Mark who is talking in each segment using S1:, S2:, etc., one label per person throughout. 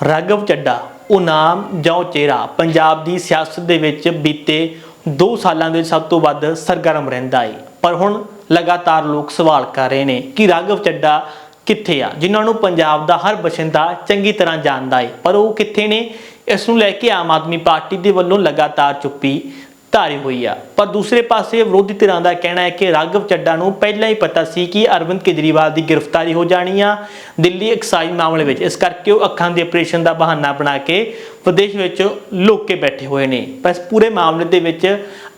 S1: ਰਾਘਵ ਚੱਡਾ, ਉਹ ਨਾਮ ਜਾਂ ਉਹ ਚਿਹਰਾ ਪੰਜਾਬ ਦੀ ਸਿਆਸਤ ਦੇ ਵਿੱਚ ਬੀਤੇ 2 ਸਾਲਾਂ ਦੇ ਸਭ ਤੋਂ ਵੱਧ ਸਰਗਰਮ ਰਹਿੰਦਾ ਹੈ ਪਰ ਹੁਣ ਲਗਾਤਾਰ ਲੋਕ ਸਵਾਲ ਕਰ ਰਹੇ ਨੇ ਕਿ ਰਾਘਵ ਚੱਡਾ ਕਿੱਥੇ ਆ, ਜਿਨ੍ਹਾਂ ਨੂੰ ਪੰਜਾਬ ਦਾ ਹਰ ਬਸ਼ਿੰਦਾ ਚੰਗੀ ਤਰ੍ਹਾਂ ਜਾਣਦਾ ਹੈ ਪਰ ਉਹ ਕਿੱਥੇ ਨੇ? ਇਸ ਨੂੰ ਲੈ ਕੇ ਆਮ ਆਦਮੀ ਪਾਰਟੀ ਦੇ ਵੱਲੋਂ ਲਗਾਤਾਰ ਚੁੱਪੀ ਧਾਰੀ ਹੋਈ ਆ। ਪਰ ਦੂਸਰੇ ਪਾਸੇ ਵਿਰੋਧੀ ਧਿਰਾਂ ਦਾ ਕਹਿਣਾ ਹੈ ਕਿ ਰਾਘਵ ਚੱਡਾ ਨੂੰ ਪਹਿਲਾਂ ਹੀ ਪਤਾ ਸੀ ਕਿ ਅਰਵਿੰਦ ਕੇਜਰੀਵਾਲ ਦੀ ਗ੍ਰਿਫਤਾਰੀ ਹੋ ਜਾਣੀ ਆ ਦਿੱਲੀ ਐਕਸਾਈਜ਼ ਮਾਮਲੇ ਵਿੱਚ। ਇਸ ਕਰਕੇ ਉਹ ਅੱਖਾਂ ਦੇ ਆਪਰੇਸ਼ਨ ਦਾ ਬਹਾਨਾ ਬਣਾ ਕੇ ਵਿਦੇਸ਼ ਵਿੱਚ ਲੋਕ ਕੇ ਬੈਠੇ ਹੋਏ ਨੇ। ਪਰ ਇਸ ਪੂਰੇ ਮਾਮਲੇ ਦੇ ਵਿੱਚ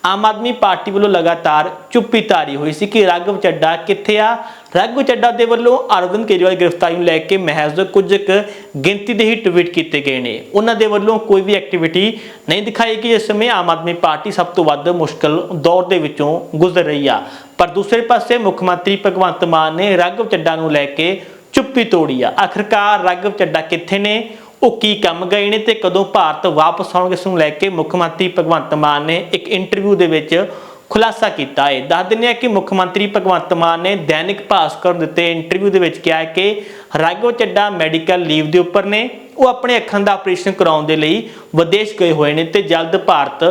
S1: ਆਮ ਆਦਮੀ ਪਾਰਟੀ ਵੱਲੋਂ ਲਗਾਤਾਰ ਚੁੱਪੀ ਧਾਰੀ ਹੋਈ ਸੀ ਕਿ ਰਾਘਵ ਚੱਡਾ ਕਿੱਥੇ ਆ? ਰਾਘਵ ਚੱਡਾ ਦੇ ਵੱਲੋਂ ਅਰਵਿੰਦ ਕੇਜਰੀਵਾਲ ਗ੍ਰਿਫਤਾਰੀ ਨੂੰ ਲੈ ਕੇ ਮਹਿਜ਼ ਕੁਝ ਕੁ ਗਿਣਤੀ ਦੇ ਹੀ ਟਵੀਟ ਕੀਤੇ ਗਏ ਨੇ। ਉਹਨਾਂ ਦੇ ਵੱਲੋਂ ਕੋਈ ਵੀ ਐਕਟੀਵਿਟੀ ਨਹੀਂ ਦਿਖਾਈ ਕਿ ਇਸ ਸਮੇਂ ਆਮ ਆਦਮੀ ਪਾਰਟੀ ਸਭ ਤੋਂ ਵੱਧ ਮੁਸ਼ਕਲ ਦੌਰ ਦੇ ਵਿੱਚੋਂ ਗੁਜ਼ਰ ਰਹੀ ਆ। ਪਰ ਦੂਸਰੇ ਪਾਸੇ ਮੁੱਖ ਮੰਤਰੀ ਭਗਵੰਤ ਮਾਨ ਨੇ ਰਾਘਵ ਚੱਡਾ ਨੂੰ ਲੈ ਕੇ ਚੁੱਪੀ ਤੋੜੀ ਆ। ਆਖਰਕਾਰ ਰਾਘਵ ਚੱਡਾ ਕਿੱਥੇ ਨੇ? ਉਹ ਕੀ ਕੰਮ ਗਏ ਨੇ ਤੇ ਕਦੋਂ ਭਾਰਤ ਵਾਪਸ ਆਉਣਗੇ, ਇਸ ਨੂੰ ਲੈ ਕੇ ਮੁੱਖ ਮੰਤਰੀ ਭਗਵੰਤ ਮਾਨ ਨੇ ਇੱਕ ਇੰਟਰਵਿਊ ਦੇ ਵਿੱਚ ਖੁਲਾਸਾ ਕੀਤਾ ਹੈ। ਦੱਸ ਦਿੰਦੇ ਹਾਂ ਕਿ ਮੁੱਖ ਮੰਤਰੀ ਭਗਵੰਤ ਮਾਨ ਨੇ ਦੈਨਿਕ ਭਾਸਕਰ ਨੂੰ ਦਿੱਤੇ ਇੰਟਰਵਿਊ ਦੇ ਵਿੱਚ ਕਿਹਾ ਕਿ ਰਾਘਵ ਚੱਡਾ ਮੈਡੀਕਲ ਲੀਵ ਦੇ ਉੱਪਰ ਨੇ। ਉਹ ਆਪਣੇ ਅੱਖਾਂ ਦਾ ਆਪਰੇਸ਼ਨ ਕਰਾਉਣ ਦੇ ਲਈ ਵਿਦੇਸ਼ ਗਏ ਹੋਏ ਨੇ ਤੇ ਜਲਦ ਭਾਰਤ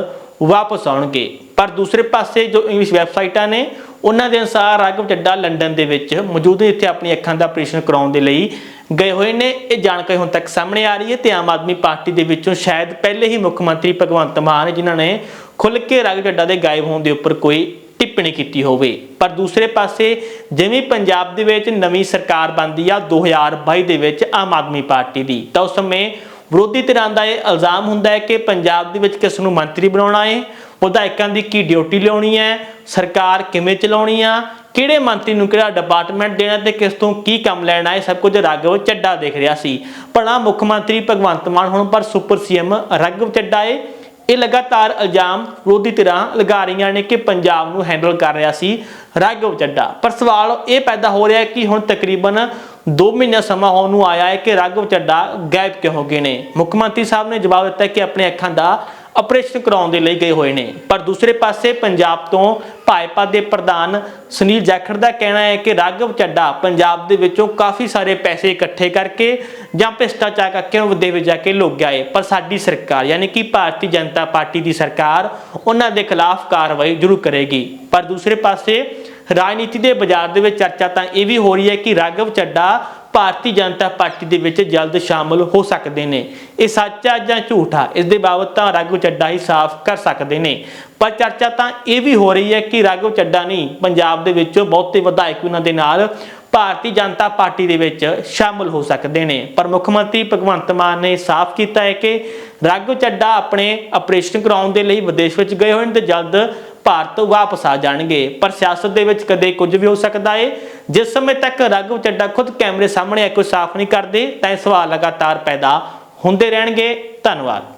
S1: ਵਾਪਸ ਆਉਣਗੇ। ਪਰ ਦੂਸਰੇ ਪਾਸੇ ਜੋ ਇੰਗਲਿਸ਼ ਵੈਬਸਾਈਟਾਂ ਨੇ, ਉਹਨਾਂ ਦੇ ਅਨੁਸਾਰ ਰਾਘਵ ਚੱਡਾ ਲੰਡਨ ਦੇ ਵਿੱਚ ਮੌਜੂਦ ਨੇ ਇੱਥੇ ਆਪਣੀ ਅੱਖਾਂ ਦਾ ਆਪਰੇਸ਼ਨ ਕਰਾਉਣ ਦੇ ਲਈ ਗਏ ਹੋਏ ਨੇ। ਇਹ ਜਾਣਕਾਰੀ ਹੁਣ ਤੱਕ ਸਾਹਮਣੇ ਆ ਰਹੀ ਹੈ ਤੇ ਆਮ ਆਦਮੀ ਪਾਰਟੀ ਦੇ ਵਿੱਚੋਂ ਸ਼ਾਇਦ ਪਹਿਲੇ ਹੀ ਮੁੱਖ ਮੰਤਰੀ ਭਗਵੰਤ ਮਾਨ, ਜਿਨ੍ਹਾਂ ਨੇ ਖੁੱਲ੍ਹ ਕੇ ਰਾਘਵ ਚੱਡਾ ਦੇ ਗਾਇਬ ਹੋਣ ਦੇ ਉੱਪਰ ਕੋਈ ਟਿੱਪਣੀ ਕੀਤੀ ਹੋਵੇ। ਪਰ ਦੂਸਰੇ ਪਾਸੇ ਜਿਵੇਂ ਪੰਜਾਬ ਦੇ ਵਿੱਚ ਨਵੀਂ ਸਰਕਾਰ ਬਣਦੀ ਆ 2022 ਦੇ ਵਿੱਚ ਆਮ ਆਦਮੀ ਪਾਰਟੀ ਦੀ, ਤਾਂ ਉਸ ਸਮੇਂ ਵਿਰੋਧੀ ਧਿਰਾਂ ਦਾ ਇਹ ਇਲਜ਼ਾਮ ਹੁੰਦਾ ਹੈ ਕਿ ਪੰਜਾਬ ਦੇ ਵਿੱਚ ਕਿਸ ਨੂੰ ਮੰਤਰੀ ਬਣਾਉਣਾ ਹੈ ਵਿਧਾਇਕਾਂ ਦੀ ਕੀ ਡਿਊਟੀ ਲਿਆਉਣੀ ਹੈ, ਸਰਕਾਰ ਕਿਵੇਂ ਚਲਾਉਣੀ ਆ ਕਿਹੜੇ ਮੰਤਰੀ ਨੂੰ ਕਿਹੜਾ ਡਿਪਾਰਟਮੈਂਟ ਦੇਣਾ ਤੇ ਕਿਸ ਤੋਂ ਕੀ ਕੰਮ ਲੈਣਾ ਹੈ ਸਭ ਕੁਝ ਰਾਘਵ ਚੱਡਾ ਦੇਖ ਰਿਹਾ ਸੀ। ਭਲਾ ਮੁੱਖ ਮੰਤਰੀ ਭਗਵੰਤ ਮਾਨ ਹੁਣ ਪਰ ਸੁਪਰ ਸੀਐਮ ਰਾਘਵ ਚੱਡਾ ਹੈ ਇਹ ਲਗਾਤਾਰ ਇਲਜ਼ਾਮ ਵਿਰੋਧੀ ਧਿਰਾਂ ਲਗਾ ਰਹੀਆਂ ਨੇ ਕਿ ਪੰਜਾਬ ਨੂੰ ਹੈਂਡਲ ਕਰ ਰਿਹਾ ਸੀ ਰਾਘਵ ਚੱਡਾ। ਪਰ ਸਵਾਲ ਇਹ ਪੈਦਾ ਹੋ ਰਿਹਾ ਹੈ ਕਿ ਹੁਣ ਤਕਰੀਬਨ 2 ਮਹੀਨਾ ਸਮਾਂ ਹੋਣ ਨੂੰ ਆਇਆ ਹੈ ਕਿ ਰਾਘਵ ਚੱਡਾ ਗਾਇਬ ਕਿਉਂ ਹੋ ਗਏ ਨੇ? ਮੁੱਖ ਮੰਤਰੀ ਸਾਹਿਬ ਨੇ ਜਵਾਬ ਦਿੱਤਾ ਕਿ ਆਪਣੇ ਅੱਖਾਂ ਦਾ ਆਪਰੇਸ਼ਨ ਕਰਾਉਣ ਦੇ ਲਈ ਗਏ ਹੋਏ ਨੇ। ਪਰ ਦੂਸਰੇ ਪਾਸੇ ਪੰਜਾਬ ਤੋਂ ਭਾਜਪਾ ਦੇ ਪ੍ਰਧਾਨ ਸੁਨੀਲ ਜਾਖੜ ਦਾ ਕਹਿਣਾ ਹੈ ਕਿ ਰਾਘਵ ਚੱਡਾ ਪੰਜਾਬ ਦੇ ਵਿੱਚੋਂ ਕਾਫੀ ਸਾਰੇ ਪੈਸੇ ਇਕੱਠੇ ਕਰਕੇ ਜਾਂ ਭ੍ਰਿਸ਼ਟਾਚਾਰ ਕਰਕੇ ਉਹ ਵਿਦੇਸ਼ ਵਿੱਚ ਜਾ ਕੇ ਲੋਕ ਗਿਆ ਪਰ ਸਾਡੀ ਸਰਕਾਰ, ਯਾਨੀ ਕਿ ਭਾਰਤੀ ਜਨਤਾ ਪਾਰਟੀ ਦੀ ਸਰਕਾਰ, ਉਹਨਾਂ ਦੇ ਖਿਲਾਫ ਕਾਰਵਾਈ ਜ਼ਰੂਰ ਕਰੇਗੀ। ਪਰ ਦੂਸਰੇ ਪਾਸੇ ਰਾਜਨੀਤੀ ਦੇ ਬਾਜ਼ਾਰ ਦੇ ਵਿੱਚ ਚਰਚਾ ਤਾਂ ਇਹ ਵੀ ਹੋ ਰਹੀ ਹੈ ਕਿ ਰਾਘਵ ਚੱਡਾ ਭਾਰਤੀ ਜਨਤਾ ਪਾਰਟੀ ਦੇ ਵਿੱਚ ਜਲਦ ਸ਼ਾਮਲ ਹੋ ਸਕਦੇ ਨੇ। ਇਹ ਸੱਚ ਆ ਜਾਂ ਝੂਠ ਆ, ਇਸ ਦੇ ਬਾਬਤ ਤਾਂ ਰਾਘਵ ਚੱਡਾ ਹੀ ਸਾਫ਼ ਕਰ ਸਕਦੇ ਨੇ। ਪਰ ਚਰਚਾ ਤਾਂ ਇਹ ਵੀ ਹੋ ਰਹੀ ਹੈ ਕਿ ਰਾਘਵ ਚੱਡਾ ਨਹੀਂ ਪੰਜਾਬ ਦੇ ਵਿੱਚੋਂ ਬਹੁਤੇ ਵਿਧਾਇਕ ਉਹਨਾਂ ਦੇ ਨਾਲ ਭਾਰਤੀ ਜਨਤਾ ਪਾਰਟੀ ਦੇ ਵਿੱਚ ਸ਼ਾਮਲ ਹੋ ਸਕਦੇ ਨੇ। ਪਰ ਮੁੱਖ ਮੰਤਰੀ ਭਗਵੰਤ ਮਾਨ ਨੇ ਸਾਫ਼ ਕੀਤਾ ਹੈ ਕਿ ਰਾਘਵ ਚੱਡਾ ਆਪਣੇ ਆਪਰੇਸ਼ਨ ਕਰਾਉਣ ਦੇ ਲਈ ਵਿਦੇਸ਼ ਵਿੱਚ ਗਏ ਹੋਏ ਨੇ ਤੇ ਜਲਦ ਭਾਰਤ ਵਾਪਸ ਆ ਜਾਣਗੇ। ਪਰ ਸਿਆਸਤ ਦੇ ਵਿੱਚ ਕਦੇ ਕੁਝ ਵੀ ਹੋ ਸਕਦਾ ਹੈ ਜਿਸ ਸਮੇਂ ਤੱਕ ਰਾਘਵ ਚੱਡਾ ਖੁਦ ਕੈਮਰੇ ਸਾਹਮਣੇ ਆ ਕੇ ਸਾਫ਼ ਨਹੀਂ ਕਰਦੇ, ਤਾਂ ਇਹ ਸਵਾਲ ਲਗਾਤਾਰ ਪੈਦਾ ਹੁੰਦੇ ਰਹਿਣਗੇ। ਧੰਨਵਾਦ।